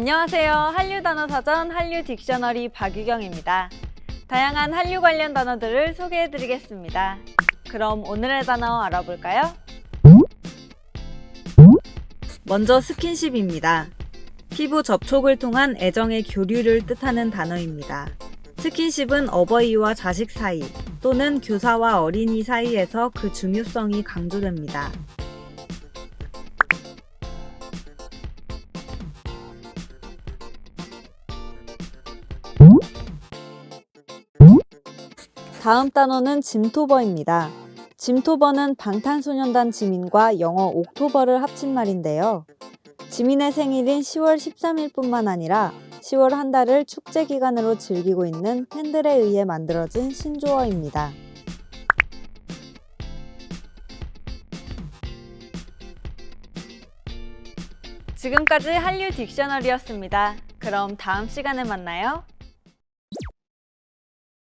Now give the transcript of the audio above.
안녕하세요. 한류 단어 사전 한류 딕셔너리 박유경입니다. 다양한 한류 관련 단어들을 소개해 드리겠습니다. 그럼 오늘의 단어 알아볼까요? 먼저 스킨십입니다. 피부 접촉을 통한 애정의 교류를 뜻하는 단어입니다. 스킨십은 어버이와 자식 사이 또는 교사와 어린이 사이에서 그 중요성이 강조됩니다. 다음 단어는 짐토버입니다. 짐토버는 방탄소년단 지민과 영어 옥토버를 합친 말인데요. 지민의 생일인 10월 13일뿐만 아니라 10월 한 달을 축제 기간으로 즐기고 있는 팬들에 의해 만들어진 신조어입니다. 지금까지 한류 딕셔너리였습니다. 그럼 다음 시간에 만나요.